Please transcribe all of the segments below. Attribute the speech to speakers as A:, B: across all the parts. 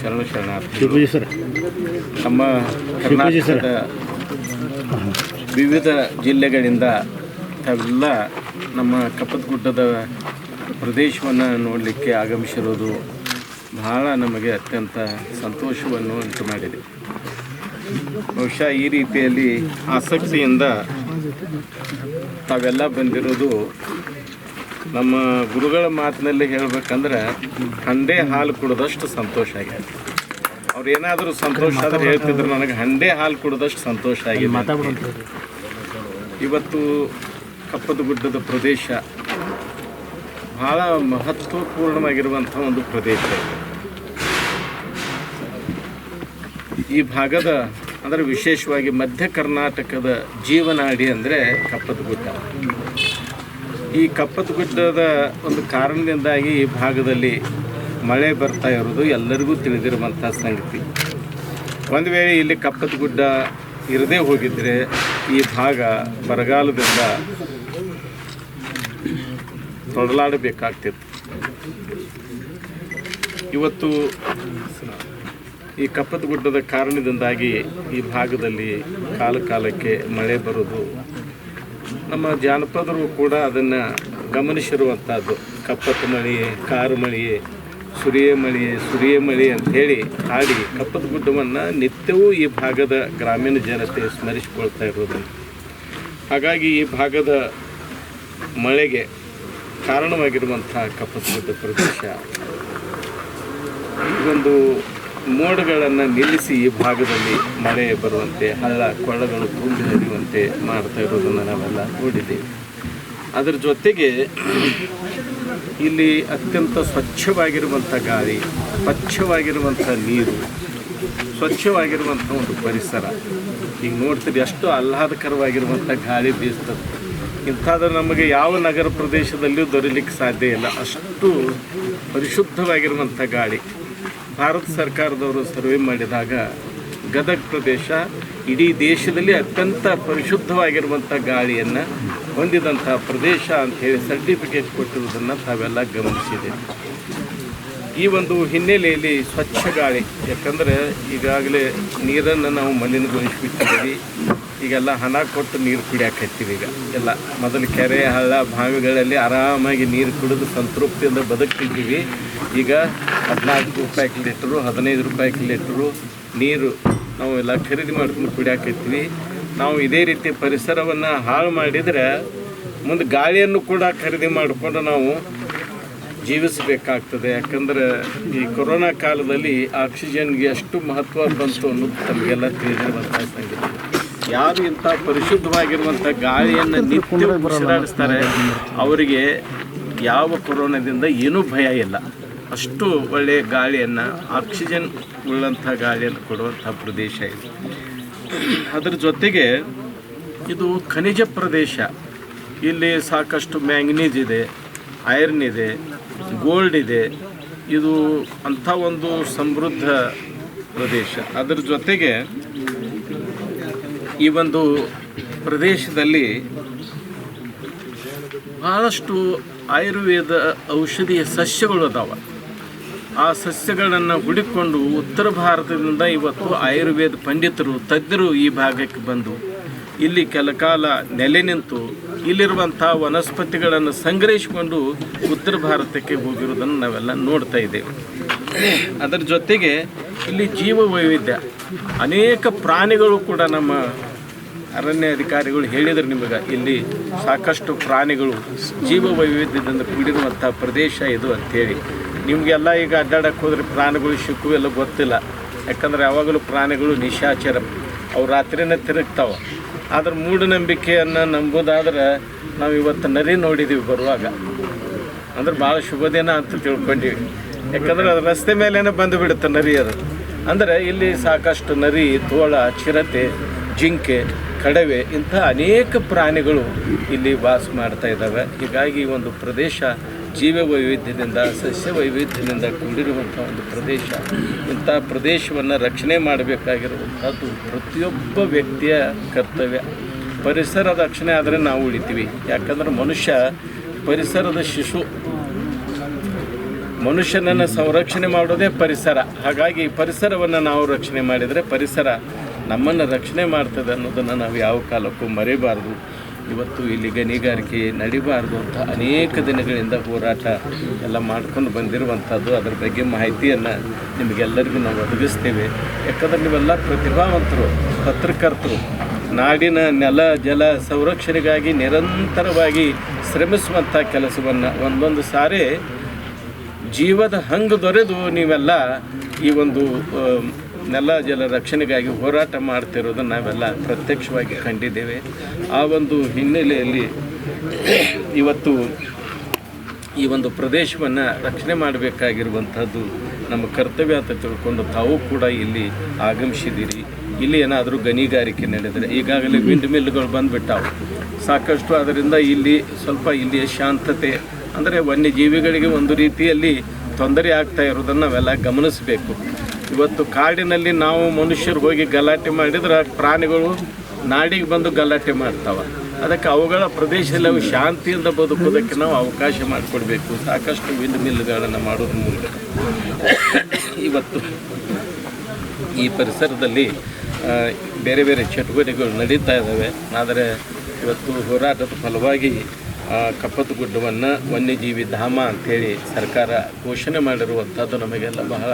A: ಶರಣ ಶರಣಾರ್ಥಿ
B: ಶಿವಪೂಜೆ ಸರ್.
A: ನಮ್ಮ. ಕರ್ನಾಟಕದ ವಿವಿಧ ಜಿಲ್ಲೆಗಳಿಂದ ತಾವೆಲ್ಲ ನಮ್ಮ ಕಪ್ಪತಗುಡ್ಡದ ಪ್ರದೇಶವನ್ನು ನೋಡಲಿಕ್ಕೆ ಆಗಮಿಸಿರೋದು ಬಹಳ ನಮಗೆ ಅತ್ಯಂತ ಸಂತೋಷವನ್ನು ಉಂಟು ಮಾಡಿದೆ. ಬಹುಶಃ ಈ ರೀತಿಯಲ್ಲಿ ಆಸಕ್ತಿಯಿಂದ ತಾವೆಲ್ಲ ಬಂದಿರೋದು ನಮ್ಮ ಗುರುಗಳ ಮಾತಿನಲ್ಲಿ ಹೇಳ್ಬೇಕಂದ್ರೆ ಹಂಡೆ ಹಾಲು ಕುಡಿದಷ್ಟು ಸಂತೋಷ ಆಗ್ಯದ ಅವ್ರು ಏನಾದರೂ ಸಂತೋಷ ಆದ್ರೆ ಹೇಳ್ತಿದ್ರು ನನಗೆ ಹಂಡೆ ಹಾಲು ಕುಡಿದಷ್ಟು ಸಂತೋಷ ಆಗಿದೆ ಇವತ್ತು ಕಪ್ಪದ ಗುಡ್ಡದ ಪ್ರದೇಶ ಬಹಳ ಮಹತ್ವಪೂರ್ಣವಾಗಿರುವಂಥ ಒಂದು ಪ್ರದೇಶ. ಈ ಭಾಗದ ಅಂದರೆ ವಿಶೇಷವಾಗಿ ಮಧ್ಯ ಕರ್ನಾಟಕದ ಜೀವನಾಡಿ ಅಂದರೆ ಕಪ್ಪದ ಗುಡ್ಡ. ಈ ಕಪ್ಪತ್ತು ಗುಡ್ಡದ ಒಂದು ಕಾರಣದಿಂದಾಗಿ ಈ ಭಾಗದಲ್ಲಿ ಮಳೆ ಬರ್ತಾ ಇರೋದು ಎಲ್ಲರಿಗೂ ತಿಳಿದಿರುವಂಥ ಸಂಗತಿ. ಒಂದು ವೇಳೆ ಇಲ್ಲಿ ಕಪ್ಪತ್ತು ಗುಡ್ಡ ಇರದೇ ಹೋಗಿದ್ರೆ ಈ ಭಾಗ ಬರಗಾಲದಿಂದ ತೊಡಲಾಡಬೇಕಾಗ್ತಿತ್ತು. ಇವತ್ತು ಈ ಕಪ್ಪತ್ತು ಗುಡ್ಡದ ಕಾರಣದಿಂದಾಗಿ ಈ ಭಾಗದಲ್ಲಿ ಕಾಲ ಕಾಲಕ್ಕೆ ಮಳೆ ಬರೋದು ನಮ್ಮ ಜಾನಪದರು ಕೂಡ ಅದನ್ನು ಗಮನಿಸಿರುವಂಥದ್ದು ಕಪ್ಪತ್ತು ಮಳಿ ಕಾರು ಮಳಿ ಸುರಿಯ ಮಳಿ ಸುರಿಯ ಮಳೆ ಅಂತ ಹೇಳಿ ಹಾಡಿ ಕಪ್ಪದ ಗುಡ್ಡವನ್ನು ನಿತ್ಯವೂ ಈ ಭಾಗದ ಗ್ರಾಮೀಣ ಜನತೆ ಸ್ಮರಿಸಿಕೊಳ್ತಾ ಇರೋದು ಹಾಗಾಗಿ ಈ ಭಾಗದ ಮಳೆಗೆ ಕಾರಣವಾಗಿರುವಂಥ ಕಪ್ಪದ ಗುಡ್ಡ ಪ್ರದೇಶ ಒಂದು ಮೋಡಗಳನ್ನು ನಿಲ್ಲಿಸಿ ಈ ಭಾಗದಲ್ಲಿ ಮಳೆ ಬರುವಂತೆ, ಹಳ್ಳ, ಕೊಳ್ಳಗಳು ತುಂಬಿ ಹರಿಯುವಂತೆ ಮಾಡ್ತಾ ಇರೋದನ್ನು ನಾವೆಲ್ಲ ನೋಡಿದ್ದೇವೆ. ಅದರ ಜೊತೆಗೆ ಇಲ್ಲಿ ಅತ್ಯಂತ ಸ್ವಚ್ಛವಾಗಿರುವಂಥ ಗಾಳಿ, ಸ್ವಚ್ಛವಾಗಿರುವಂಥ ನೀರು, ಸ್ವಚ್ಛವಾಗಿರುವಂಥ ಒಂದು ಪರಿಸರ. ಈಗ ನೋಡ್ತೀರಿ ಎಷ್ಟು ಆಹ್ಲಾದಕರವಾಗಿರುವಂಥ ಗಾಳಿ ಬೀಸ್ತದೆ. ಇಂಥದ್ದು ನಮಗೆ ಯಾವ ನಗರ ಪ್ರದೇಶದಲ್ಲಿಯೂ ದೊರೀಲಿಕ್ಕೆ ಸಾಧ್ಯ ಇಲ್ಲ. ಅಷ್ಟು ಪರಿಶುದ್ಧವಾಗಿರುವಂಥ ಗಾಳಿ. ಭಾರತ ಸರ್ಕಾರದವರು ಸರ್ವೆ ಮಾಡಿದಾಗ ಗದಗ ಪ್ರದೇಶ ಇಡೀ ದೇಶದಲ್ಲಿ ಅತ್ಯಂತ ಪರಿಶುದ್ಧವಾಗಿರುವಂಥ ಗಾಳಿಯನ್ನು ಹೊಂದಿದಂಥ ಪ್ರದೇಶ ಅಂಥೇಳಿ ಸರ್ಟಿಫಿಕೇಟ್ ಕೊಟ್ಟಿರುವುದನ್ನು ತಾವೆಲ್ಲ ಗಮನಿಸಿದ್ದೇವೆ ಈ ಒಂದು ಹಿನ್ನೆಲೆಯಲ್ಲಿ ಸ್ವಚ್ಛ ಗಾಳಿ, ಯಾಕಂದರೆ ಈಗಾಗಲೇ ನೀರನ್ನು ನಾವು ಮಲಿನಗೊಳಿಸ್ಬಿಟ್ಟಿದ್ದೀವಿ. ಈಗೆಲ್ಲ ಹಣ ಕೊಟ್ಟು ನೀರು ಕುಡಿಯಾಕತ್ತೀವಿ ಈಗ. ಎಲ್ಲ ಮೊದಲು ಕೆರೆ, ಹಳ್ಳ, ಬಾವಿಗಳಲ್ಲಿ ಆರಾಮಾಗಿ ನೀರು ಕುಡಿದು ಸಂತೃಪ್ತಿಯಿಂದ ಬದುಕ್ತಿದ್ದೀವಿ. ಈಗ ಹದಿನಾಲ್ಕು ರೂಪಾಯಿ ಲೀಟ್ರು ಹದಿನೈದು ರೂಪಾಯಿ ಲೀಟ್ರು ನೀರು ನಾವು ಎಲ್ಲ ಖರೀದಿ ಮಾಡ್ಕೊಂಡು ಕುಡಿಯಾಕೈತೀವಿ. ನಾವು ಇದೇ ರೀತಿ ಪರಿಸರವನ್ನು ಹಾಳು ಮಾಡಿದರೆ ಮುಂದೆ ಗಾಳಿಯನ್ನು ಕೂಡ ಖರೀದಿ ಮಾಡಿಕೊಂಡು ನಾವು ಜೀವಿಸಬೇಕಾಗ್ತದೆ. ಯಾಕಂದರೆ ಈ ಕೊರೋನಾ ಕಾಲದಲ್ಲಿ ಆಕ್ಸಿಜನ್ಗೆ ಎಷ್ಟು ಮಹತ್ವ ಬಂತು ಅನ್ನೋದು ತಮಗೆಲ್ಲ ತಿಳಿದಿರುವಂಥ ಸಂಗತಿ. ಯಾರು ಇಂಥ ಪರಿಶುದ್ಧವಾಗಿರುವಂಥ ಗಾಳಿಯನ್ನು ನಿತ್ಯ ಉಸಿರಾಡಿಸ್ತಾರೆ ಅವರಿಗೆ ಯಾವ ಕೊರೋನಾದಿಂದ ಏನೂ ಭಯ ಇಲ್ಲ. ಅಷ್ಟು ಒಳ್ಳೆಯ ಗಾಳಿಯನ್ನು ಆಕ್ಸಿಜನ್ ಉಳ್ಳಂಥ ಗಾಳಿಯನ್ನು ಕೊಡುವಂಥ ಪ್ರದೇಶ ಇದು. ಅದರ ಜೊತೆಗೆ ಇದು ಖನಿಜ ಪ್ರದೇಶ. ಇಲ್ಲಿ ಸಾಕಷ್ಟು ಮ್ಯಾಂಗನೀಸ್ ಇದೆ ಐರನ್ ಇದೆ ಗೋಲ್ಡ್ ಇದೆ. ಇದು ಅಂಥ ಒಂದು ಸಮೃದ್ಧ ಪ್ರದೇಶ. ಅದರ ಜೊತೆಗೆ ಈ ಒಂದು ಪ್ರದೇಶದಲ್ಲಿ ಭಾಳಷ್ಟು ಆಯುರ್ವೇದ ಔಷಧೀಯ ಸಸ್ಯಗಳು ಅದಾವ. ಆ ಸಸ್ಯಗಳನ್ನು ಹುಡುಕೊಂಡು ಉತ್ತರ ಭಾರತದಿಂದ ಇವತ್ತು ಆಯುರ್ವೇದ ಪಂಡಿತರು, ತಜ್ಞರು ಈ ಭಾಗಕ್ಕೆ ಬಂದು ಇಲ್ಲಿ ಕೆಲ ಕಾಲ ನೆಲೆ ನಿಂತು ಇಲ್ಲಿರುವಂಥ ವನಸ್ಪತಿಗಳನ್ನು ಸಂಗ್ರಹಿಸಿಕೊಂಡು ಉತ್ತರ ಭಾರತಕ್ಕೆ ಹೋಗಿರೋದನ್ನು ನಾವೆಲ್ಲ ನೋಡ್ತಾ ಇದ್ದೇವೆ. ಅದರ ಜೊತೆಗೆ ಇಲ್ಲಿ ಜೀವ ವೈವಿಧ್ಯ. ಅನೇಕ ಪ್ರಾಣಿಗಳು ಕೂಡ ನಮ್ಮ ಅರಣ್ಯ ಅಧಿಕಾರಿಗಳು ಹೇಳಿದರು ನಿಮಗೆ, ಇಲ್ಲಿ ಸಾಕಷ್ಟು ಪ್ರಾಣಿಗಳು ಜೀವ ವೈವಿಧ್ಯದಿಂದ ಕೂಡಿರುವಂಥ ಪ್ರದೇಶ ಇದು ಅಂಥೇಳಿ ನಿಮಗೆಲ್ಲ ಈಗ ಅಡ್ಡಾಡಕ್ಕೆ ಹೋದ್ರೆ ಪ್ರಾಣಿಗಳು ಸಿಕ್ಕು ಎಲ್ಲ ಗೊತ್ತಿಲ್ಲ. ಯಾಕಂದ್ರೆ ಯಾವಾಗಲೂ ಪ್ರಾಣಿಗಳು ನಿಶಾಚರ. ಅವು ರಾತ್ರಿನೇ ತಿರುಗ್ತಾವೆ. ಆದ್ರೆ ಮೂಢನಂಬಿಕೆಯನ್ನು ನಂಬೋದಾದ್ರೆ ನಾವು ಇವತ್ತು ನರಿ ನೋಡಿದ್ದೀವಿ ಬರುವಾಗ. ಅಂದ್ರೆ ಭಾಳ ಶುಭ ದಿನ ಅಂತ ತಿಳ್ಕೊಂಡೀವಿ. ಯಾಕಂದ್ರೆ ಅದು ರಸ್ತೆ ಮೇಲೇ ಬಂದು ಬಿಡುತ್ತೆ ನರಿ ಅದು ಅಂದರೆ ಇಲ್ಲಿ ಸಾಕಷ್ಟು ನರಿ, ತೋಳ, ಚಿರತೆ, ಜಿಂಕೆ ಕಡವೆ ಇಂಥ ಅನೇಕ ಪ್ರಾಣಿಗಳು ಇಲ್ಲಿ ವಾಸ ಮಾಡ್ತಾ ಇದ್ದಾವೆ. ಹೀಗಾಗಿ ಒಂದು ಪ್ರದೇಶ ಜೀವ ವೈವಿಧ್ಯದಿಂದ, ಸಸ್ಯ ವೈವಿಧ್ಯದಿಂದ ಕೂಡಿರುವಂಥ ಒಂದು ಪ್ರದೇಶ. ಇಂಥ ಪ್ರದೇಶವನ್ನು ರಕ್ಷಣೆ ಮಾಡಬೇಕಾಗಿರುವಂಥದ್ದು ಪ್ರತಿಯೊಬ್ಬ ವ್ಯಕ್ತಿಯ ಕರ್ತವ್ಯ. ಪರಿಸರ ರಕ್ಷಣೆ ಆದರೆ ನಾವು ಉಳಿತೀವಿ. ಯಾಕಂದ್ರೆ ಮನುಷ್ಯ ಪರಿಸರದ ಶಿಶು. ಮನುಷ್ಯನನ್ನು ಸಂರಕ್ಷಣೆ ಮಾಡೋದೇ ಪರಿಸರ. ಹಾಗಾಗಿ ಪರಿಸರವನ್ನು ನಾವು ರಕ್ಷಣೆ ಮಾಡಿದರೆ ಪರಿಸರ ನಮ್ಮನ್ನು ರಕ್ಷಣೆ ಮಾಡ್ತದೆ ಅನ್ನೋದನ್ನು ನಾವು ಯಾವ ಕಾಲಕ್ಕೂ ಮರೆಯಬಾರ್ದು ಇವತ್ತು ಇಲ್ಲಿ ಗಣಿಗಾರಿಕೆ ನಡಿಬಾರ್ದು ಅಂತ ಅನೇಕ ದಿನಗಳಿಂದ ಹೋರಾಟ ಎಲ್ಲ ಮಾಡ್ಕೊಂಡು ಬಂದಿರುವಂಥದ್ದು. ಅದರ ಬಗ್ಗೆ ಮಾಹಿತಿಯನ್ನು ನಿಮಗೆಲ್ಲರಿಗೂ ನಾವು ಒದಗಿಸ್ತೇವೆ. ಯಾಕಂದ್ರೆ ನೀವೆಲ್ಲ ಪ್ರತಿಭಾವಂತರು, ಪತ್ರಕರ್ತರು. ನಾಡಿನ ನೆಲ, ಜಲ ಸಂರಕ್ಷಣೆಗಾಗಿ ನಿರಂತರವಾಗಿ ಶ್ರಮಿಸುವಂಥ ಕೆಲಸವನ್ನು ಒಂದೊಂದು ಸಾರಿ ಜೀವದ ಹಂಗೆ ದೊರೆದು ನೀವೆಲ್ಲ ಈ ಒಂದು ನೆಲ ಜಲ ರಕ್ಷಣೆಗಾಗಿ ಹೋರಾಟ ಮಾಡ್ತಿರೋದನ್ನು ನಾವೆಲ್ಲ ಪ್ರತ್ಯಕ್ಷವಾಗಿ ಕಂಡಿದ್ದೇವೆ. ಆ ಒಂದು ಹಿನ್ನೆಲೆಯಲ್ಲಿ ಇವತ್ತು ಈ ಒಂದು ಪ್ರದೇಶವನ್ನು ರಕ್ಷಣೆ ಮಾಡಬೇಕಾಗಿರುವಂಥದ್ದು ನಮ್ಮ ಕರ್ತವ್ಯ ಅಂತ ತಿಳ್ಕೊಂಡು ತಾವು ಕೂಡ ಇಲ್ಲಿ ಆಗಮಿಸಿದ್ದೀರಿ. ಇಲ್ಲಿ ಏನಾದರೂ ಗಣಿಗಾರಿಕೆ ನಡೆದರೆ ಈಗಾಗಲೇ ವಿಂಡ್ ಮಿಲ್ಗಳು ಬಂದುಬಿಟ್ಟಾವು. ಸಾಕಷ್ಟು ಅದರಿಂದ ಇಲ್ಲಿ ಸ್ವಲ್ಪ ಇಲ್ಲಿಯ ಶಾಂತತೆ, ಅಂದರೆ ವನ್ಯಜೀವಿಗಳಿಗೆ ಒಂದು ರೀತಿಯಲ್ಲಿ ತೊಂದರೆ ಆಗ್ತಾ ಇರೋದನ್ನು ನಾವೆಲ್ಲ ಗಮನಿಸಬೇಕು. ಇವತ್ತು ಕಾಡಿನಲ್ಲಿ ನಾವು ಮನುಷ್ಯರು ಹೋಗಿ ಗಲಾಟೆ ಮಾಡಿದ್ರೆ ಪ್ರಾಣಿಗಳು ನಾಡಿಗೆ ಬಂದು ಗಲಾಟೆ ಮಾಡ್ತಾವೆ. ಅದಕ್ಕೆ ಅವುಗಳ ಪ್ರದೇಶದಲ್ಲಿ ಅವು ಶಾಂತಿಯಿಂದ ಬದುಕೋದಕ್ಕೆ ನಾವು ಅವಕಾಶ ಮಾಡಿಕೊಡ್ಬೇಕು. ಸಾಕಷ್ಟು ವಿಂಡ್ ಮಿಲ್ಗಳನ್ನು ಮಾಡೋದ್ರ ಮೂಲಕ. ಇವತ್ತು ಈ ಪರಿಸರದಲ್ಲಿ ಬೇರೆ ಬೇರೆ ಚಟುವಟಿಕೆಗಳು ನಡೀತಾ ಇದ್ದಾವೆ. ಆದರೆ ಇವತ್ತು ಹೋರಾಟದ ಫಲವಾಗಿ ಆ, ಕಪ್ಪತ್ತು ಗುಡ್ಡವನ್ನು ವನ್ಯಜೀವಿ ಧಾಮ ಅಂಥೇಳಿ ಸರ್ಕಾರ ಘೋಷಣೆ ಮಾಡಿರುವಂಥದ್ದು ನಮಗೆಲ್ಲ ಬಹಳ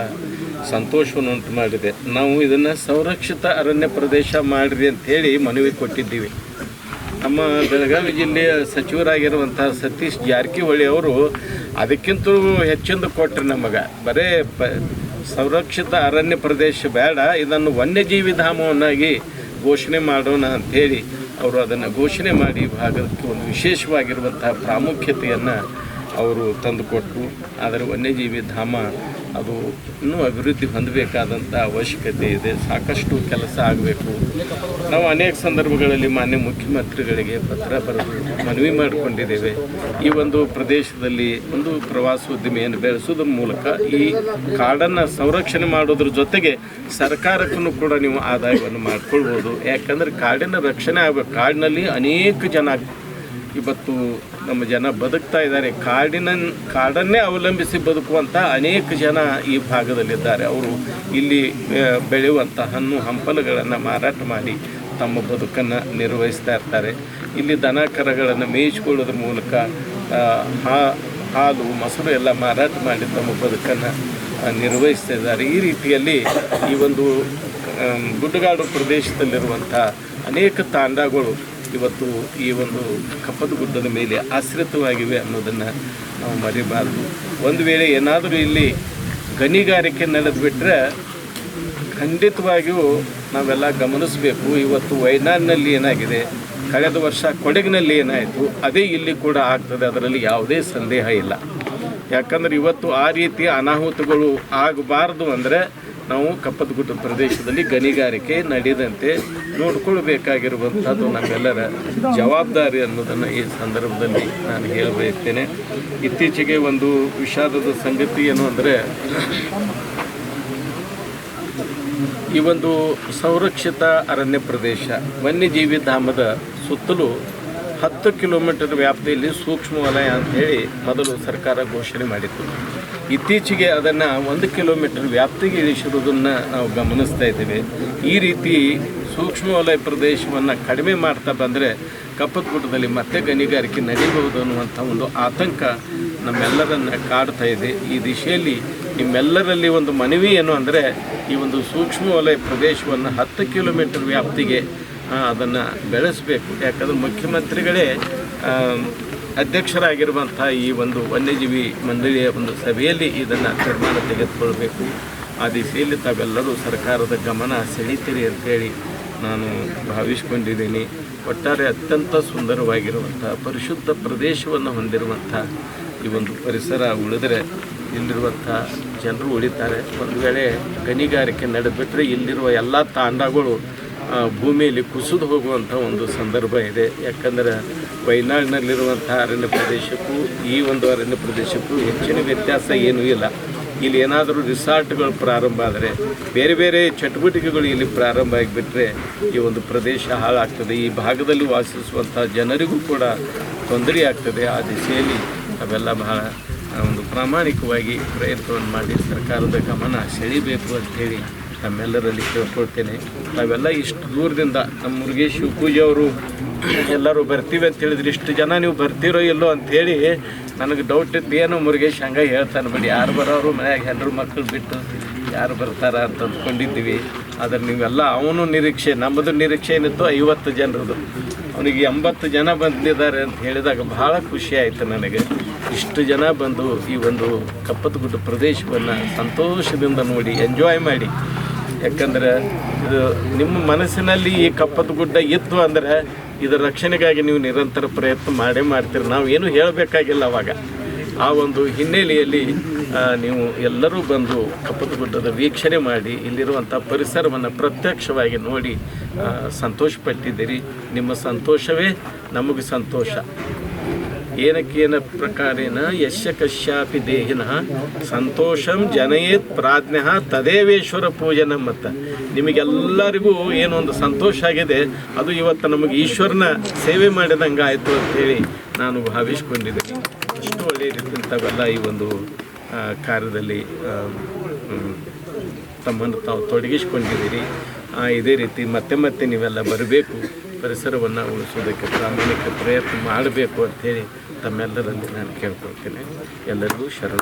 A: ಸಂತೋಷವನ್ನು ಉಂಟು ಮಾಡಿದೆ. ನಾವು ಇದನ್ನು ಸಂರಕ್ಷಿತ ಅರಣ್ಯ ಪ್ರದೇಶ ಮಾಡಿರಿ ಅಂಥೇಳಿ ಮನವಿ ಕೊಟ್ಟಿದ್ದೀವಿ. ನಮ್ಮ ಬೆಳಗಾವಿ ಜಿಲ್ಲೆಯ ಸಚಿವರಾಗಿರುವಂಥ ಸತೀಶ್ ಜಾರಕಿಹೊಳಿ ಅವರು ಅದಕ್ಕಿಂತಲೂ ಹೆಚ್ಚಿಂದು ಕೊಟ್ಟರು ನಮಗೆ. ಬರೇ ಪ ಸಂರಕ್ಷಿತ ಅರಣ್ಯ ಪ್ರದೇಶ ಬೇಡ ಇದನ್ನು ವನ್ಯಜೀವಿ ಧಾಮವನ್ನಾಗಿ ಘೋಷಣೆ ಮಾಡೋಣ ಅಂಥೇಳಿ ಅವರು ಅದನ್ನು ಘೋಷಣೆ ಮಾಡಿ ಭಾಗಕ್ಕೆ ಒಂದು ವಿಶೇಷವಾಗಿರುವಂತಹ ಪ್ರಾಮುಖ್ಯತೆಯನ್ನು ಅವರು ತಂದುಕೊಟ್ಟರು ಆದರೆ ವನ್ಯಜೀವಿ ಧಾಮ ಅದು ಇನ್ನೂ ಅಭಿವೃದ್ಧಿ ಹೊಂದಬೇಕಾದಂಥ ಅವಶ್ಯಕತೆ ಇದೆ. ಸಾಕಷ್ಟು ಕೆಲಸ ಆಗಬೇಕು. ನಾವು ಅನೇಕ ಸಂದರ್ಭಗಳಲ್ಲಿ ಮಾನ್ಯ ಮುಖ್ಯಮಂತ್ರಿಗಳಿಗೆ ಪತ್ರ ಬರೆದು ಮನವಿ ಮಾಡಿಕೊಂಡಿದ್ದೇವೆ. ಈ ಒಂದು ಪ್ರದೇಶದಲ್ಲಿ ಒಂದು ಪ್ರವಾಸೋದ್ಯಮೆಯನ್ನು ಬೆಳೆಸೋದ್ರ ಮೂಲಕ ಈ ಕಾಡನ್ನು ಸಂರಕ್ಷಣೆ ಮಾಡೋದ್ರ ಜೊತೆಗೆ ಸರ್ಕಾರಕ್ಕೂ ಕೂಡ ನೀವು ಆದಾಯವನ್ನು ಮಾಡಿಕೊಳ್ಬೋದು. ಯಾಕಂದರೆ ಕಾಡಿನ ರಕ್ಷಣೆ ಆಗಬೇಕು. ಕಾಡಿನಲ್ಲಿ ಅನೇಕ ಜನ, ಇವತ್ತು ನಮ್ಮ ಜನ ಬದುಕ್ತಾ ಇದ್ದಾರೆ. ಕಾಡಿನ ಕಾಡನ್ನೇ ಅವಲಂಬಿಸಿ ಬದುಕುವಂಥ ಅನೇಕ ಜನ ಈ ಭಾಗದಲ್ಲಿದ್ದಾರೆ. ಅವರು ಇಲ್ಲಿ ಬೆಳೆಯುವಂಥ ಹಣ್ಣು, ಹಂಪಲುಗಳನ್ನು ಮಾರಾಟ ಮಾಡಿ ತಮ್ಮ ಬದುಕನ್ನು ನಿರ್ವಹಿಸ್ತಾ ಇರ್ತಾರೆ. ಇಲ್ಲಿ ದನ ಕರಗಳನ್ನು ಮೇಯಿಸ್ಕೊಳ್ಳೋದ್ರ ಮೂಲಕ ಹಾಲು, ಮೊಸರು ಎಲ್ಲ ಮಾರಾಟ ಮಾಡಿ ತಮ್ಮ ಬದುಕನ್ನು ನಿರ್ವಹಿಸ್ತಾ ಇದ್ದಾರೆ. ಈ ರೀತಿಯಲ್ಲಿ ಈ ಒಂದು ಗುಡ್ಡಗಾಡು ಪ್ರದೇಶದಲ್ಲಿರುವಂಥ ಅನೇಕ ತಾಂಡಗಳು ಇವತ್ತು ಈ ಒಂದು ಕಪ್ಪದ ಗುಡ್ಡದ ಮೇಲೆ ಆಶ್ರಿತವಾಗಿವೆ ಅನ್ನೋದನ್ನು ನಾವು ಮರಿಬಾರ್ದು. ಒಂದು ವೇಳೆ ಏನಾದರೂ ಇಲ್ಲಿ ಗಣಿಗಾರಿಕೆ ನಡೆದುಬಿಟ್ರೆ ಖಂಡಿತವಾಗಿಯೂ ನಾವೆಲ್ಲ ಗಮನಿಸಬೇಕು. ಇವತ್ತು ವಯನಾಡಿನಲ್ಲಿ ಏನಾಗಿದೆ? ಕಳೆದ ವರ್ಷ ಕೊಡಗಿನಲ್ಲಿ ಏನಾಯಿತು? ಅದೇ ಇಲ್ಲಿ ಕೂಡ ಆಗ್ತದೆ. ಅದರಲ್ಲಿ ಯಾವುದೇ ಸಂದೇಹ ಇಲ್ಲ. ಯಾಕಂದ್ರೆ ಇವತ್ತು ಆ ರೀತಿಯ ಅನಾಹುತಗಳು ಆಗಬಾರ್ದು ಅಂದರೆ ನಾವು ಕಪ್ಪತ್ಗುಡ್ಡ ಪ್ರದೇಶದಲ್ಲಿ ಗಣಿಗಾರಿಕೆ ನಡೆದಂತೆ ನೋಡ್ಕೊಳ್ಬೇಕಾಗಿರುವಂಥದ್ದು ನಮ್ಮೆಲ್ಲರ ಜವಾಬ್ದಾರಿ ಅನ್ನೋದನ್ನು ಈ ಸಂದರ್ಭದಲ್ಲಿ ನಾನು ಹೇಳಬಯಸ್ತೇನೆ. ಇತ್ತೀಚೆಗೆ ಒಂದು ವಿಷಾದದ ಸಂಗತಿ ಏನು ಅಂದರೆ, ಈ ಒಂದು ಸಂರಕ್ಷಿತ ಅರಣ್ಯ ಪ್ರದೇಶ, ವನ್ಯಜೀವಿ ಧಾಮದ ಸುತ್ತಲೂ ಹತ್ತು ಕಿಲೋಮೀಟರ್ ವ್ಯಾಪ್ತಿಯಲ್ಲಿ ಸೂಕ್ಷ್ಮ ವಲಯ ಅಂತ ಹೇಳಿ ಮೊದಲು ಸರ್ಕಾರ ಘೋಷಣೆ ಮಾಡಿತ್ತು. ಇತ್ತೀಚೆಗೆ ಅದನ್ನು ಒಂದು ಕಿಲೋಮೀಟರ್ ವ್ಯಾಪ್ತಿಗೆ ಇಳಿಸಿರೋದನ್ನು ನಾವು ಗಮನಿಸ್ತಾ ಇದ್ದೇವೆ. ಈ ರೀತಿ ಸೂಕ್ಷ್ಮ ವಲಯ ಪ್ರದೇಶವನ್ನು ಕಡಿಮೆ ಮಾಡ್ತಾ ಬಂದರೆ ಕಪ್ಪತ್ಗುಡ್ಡದಲ್ಲಿ ಮತ್ತೆ ಗಣಿಗಾರಿಕೆ ನಡೀಬಹುದು ಅನ್ನುವಂಥ ಒಂದು ಆತಂಕ ನಮ್ಮೆಲ್ಲರನ್ನ ಕಾಡ್ತಾ ಇದೆ. ಈ ದಿಶೆಯಲ್ಲಿ ನಿಮ್ಮೆಲ್ಲರಲ್ಲಿ ಒಂದು ಮನವಿ ಏನು ಅಂದರೆ ಈ ಒಂದು ಸೂಕ್ಷ್ಮ ವಲಯ ಪ್ರದೇಶವನ್ನು ಹತ್ತು ಕಿಲೋಮೀಟರ್ ವ್ಯಾಪ್ತಿಗೆ ಅದನ್ನು ಬೆಳೆಸಬೇಕು. ಯಾಕಂದ್ರೆ ಮುಖ್ಯಮಂತ್ರಿಗಳೇ ಅಧ್ಯಕ್ಷರಾಗಿರುವಂಥ ಈ ಒಂದು ವನ್ಯಜೀವಿ ಮಂಡಳಿಯ ಒಂದು ಸಭೆಯಲ್ಲಿ ಇದನ್ನು ತೀರ್ಮಾನ ತೆಗೆದುಕೊಳ್ಬೇಕು. ಆ ದಿಸೆಯಲ್ಲಿ ತಾವೆಲ್ಲರೂ ಸರ್ಕಾರದ ಗಮನ ಸೆಳೀತೀರಿ ಅಂತೇಳಿ ನಾನು ಭಾವಿಸ್ಕೊಂಡಿದ್ದೀನಿ. ಒಟ್ಟಾರೆ ಅತ್ಯಂತ ಸುಂದರವಾಗಿರುವಂಥ ಪರಿಶುದ್ಧ ಪ್ರದೇಶವನ್ನು ಹೊಂದಿರುವಂಥ ಈ ಒಂದು ಪರಿಸರ ಉಳಿದರೆ ಇಲ್ಲಿರುವಂಥ ಜನರು ಉಳಿತಾರೆ. ಒಂದು ವೇಳೆ ಗಣಿಗಾರಿಕೆ ನಡೆದ್ಬಿಟ್ರೆ ಇಲ್ಲಿರುವ ಎಲ್ಲ ತಾಂಡಗಳು ಭೂಮಿಯಲ್ಲಿ ಕುಸಿದು ಹೋಗುವಂಥ ಒಂದು ಸಂದರ್ಭ ಇದೆ. ಯಾಕಂದರೆ ವಯನಾಡಿನಲ್ಲಿರುವಂಥ ಅರಣ್ಯ ಪ್ರದೇಶಕ್ಕೂ ಈ ಒಂದು ಅರಣ್ಯ ಪ್ರದೇಶಕ್ಕೂ ಹೆಚ್ಚಿನ ವ್ಯತ್ಯಾಸ ಏನೂ ಇಲ್ಲ. ಇಲ್ಲಿ ಏನಾದರೂ ರಿಸಾರ್ಟ್ಗಳು ಪ್ರಾರಂಭ ಆದರೆ, ಬೇರೆ ಬೇರೆ ಚಟುವಟಿಕೆಗಳು ಇಲ್ಲಿ ಪ್ರಾರಂಭ ಆಗಿಬಿಟ್ರೆ ಈ ಒಂದು ಪ್ರದೇಶ ಹಾಳಾಗ್ತದೆ. ಈ ಭಾಗದಲ್ಲಿ ವಾಸಿಸುವಂಥ ಜನರಿಗೂ ಕೂಡ ತೊಂದರೆ ಆಗ್ತದೆ. ಆ ದಿಸೆಯಲ್ಲಿ ಅವೆಲ್ಲ ಬಹಳ ಒಂದು ಪ್ರಾಮಾಣಿಕವಾಗಿ ಪ್ರಯತ್ನವನ್ನು ಮಾಡಿ ಸರ್ಕಾರದ ಗಮನ ಸೆಳೀಬೇಕು ಅಂಥೇಳಿ ತಮ್ಮೆಲ್ಲರಲ್ಲಿ ಕೇಳ್ಕೊಳ್ತೇನೆ ನಾವೆಲ್ಲ ಇಷ್ಟು ದೂರದಿಂದ ನಮ್ಮ ಮುರುಗೇಶ್ ಶಿವಪೂಜೆ ಅವರು, ಎಲ್ಲರೂ ಬರ್ತೀವಿ ಅಂತ ಹೇಳಿದ್ರೆ. ಇಷ್ಟು ಜನ ನೀವು ಬರ್ತೀರೋ ಇಲ್ಲೋ ಅಂಥೇಳಿ ನನಗೆ ಡೌಟ್ ಇತ್ತು. ಏನೋ ಮುರುಗೇಶ್ ಹಂಗೆ ಹೇಳ್ತಾನೆ ಬಿಡಿ. ಯಾರು ಬರೋರು ಮನ್ಯಾಗ ಹೆಂಡ್ರು ಮಕ್ಕಳು ಬಿಟ್ಟು ಯಾರು ಬರ್ತಾರ ಅಂತ ಅಂದ್ಕೊಂಡಿದ್ದೀವಿ. ಆದರೆ ನೀವೆಲ್ಲ ಅವನು ನಿರೀಕ್ಷೆ ನಮ್ಮದು ನಿರೀಕ್ಷೆ ಏನಿತ್ತು ಐವತ್ತು ಜನರದು. ಅವನಿಗೆ ಎಂಬತ್ತು ಜನ ಬಂದಿದ್ದಾರೆ ಅಂತ ಹೇಳಿದಾಗ ಭಾಳ ಖುಷಿ ಆಯಿತು ನನಗೆ. ಇಷ್ಟು ಜನ ಬಂದು ಈ ಒಂದು ಕಪ್ಪತ್ತಗುಡ್ಡ ಪ್ರದೇಶವನ್ನು ಸಂತೋಷದಿಂದ ನೋಡಿ ಎಂಜಾಯ್ ಮಾಡಿ. ಯಾಕಂದ್ರೆ ಇದು ನಿಮ್ಮ ಮನಸ್ಸಿನಲ್ಲಿ ಈ ಕಪ್ಪದ ಗುಡ್ಡ ಇತ್ತು ಅಂದ್ರೆ ಇದರ ರಕ್ಷಣೆಗಾಗಿ ನೀವು ನಿರಂತರ ಪ್ರಯತ್ನ ಮಾಡೇ ಮಾಡ್ತೀರಿ. ನಾವು ಏನು ಹೇಳಬೇಕಾಗಿಲ್ಲ ಅವಾಗ. ಆ ಒಂದು ಹಿನ್ನೆಲೆಯಲ್ಲಿ ನೀವು ಎಲ್ಲರೂ ಬಂದು ಕಪ್ಪದ ಗುಡ್ಡದ ವೀಕ್ಷಣೆ ಮಾಡಿ ಇಲ್ಲಿರುವಂಥ ಪರಿಸರವನ್ನು ಪ್ರತ್ಯಕ್ಷವಾಗಿ ನೋಡಿ ಸಂತೋಷಪಟ್ಟಿದ್ದೀರಿ. ನಿಮ್ಮ ಸಂತೋಷವೇ ನಮಗೆ ಸಂತೋಷ. ಏನಕ್ಕೇನ ಪ್ರಕಾರೇನ ಯಶ ಕಶ್ಯಾಪಿ ದೇಹಿನ ಸಂತೋಷಂ ಜನಯೇತ್ ಪ್ರಾಜ್ಞ ತದೇವೇಶ್ವರ ಪೂಜನ ಮತ್ತು ನಿಮಗೆಲ್ಲರಿಗೂ ಏನೊಂದು ಸಂತೋಷ ಆಗಿದೆ, ಅದು ಇವತ್ತು ನಮಗೆ ಈಶ್ವರನ ಸೇವೆ ಮಾಡಿದಂಗೆ ಆಯಿತು ಅಂತೇಳಿ ನಾನು ಭಾವಿಸ್ಕೊಂಡಿದ್ದೆ ಅಷ್ಟು ಒಳ್ಳೆಯ ರೀತಿಯಂಥವೆಲ್ಲ ಈ ಒಂದು ಕಾರ್ಯದಲ್ಲಿ ತಮ್ಮನ್ನು ತಾವು ತೊಡಗಿಸ್ಕೊಂಡಿದ್ದೀರಿ. ಇದೇ ರೀತಿ ಮತ್ತೆ ಮತ್ತೆ ನೀವೆಲ್ಲ ಬರಬೇಕು. ಪರಿಸರವನ್ನು ಉಳಿಸೋದಕ್ಕೆ ಪ್ರಾಮಾಣಿಕ ಪ್ರಯತ್ನ ಮಾಡಬೇಕು ಅಂತೇಳಿ ತಮ್ಮೆಲ್ಲರಲ್ಲಿ ನಾನು ಕೇಳ್ಕೊಳ್ತೇನೆ. ಎಲ್ಲರಿಗೂ ಶರಣ.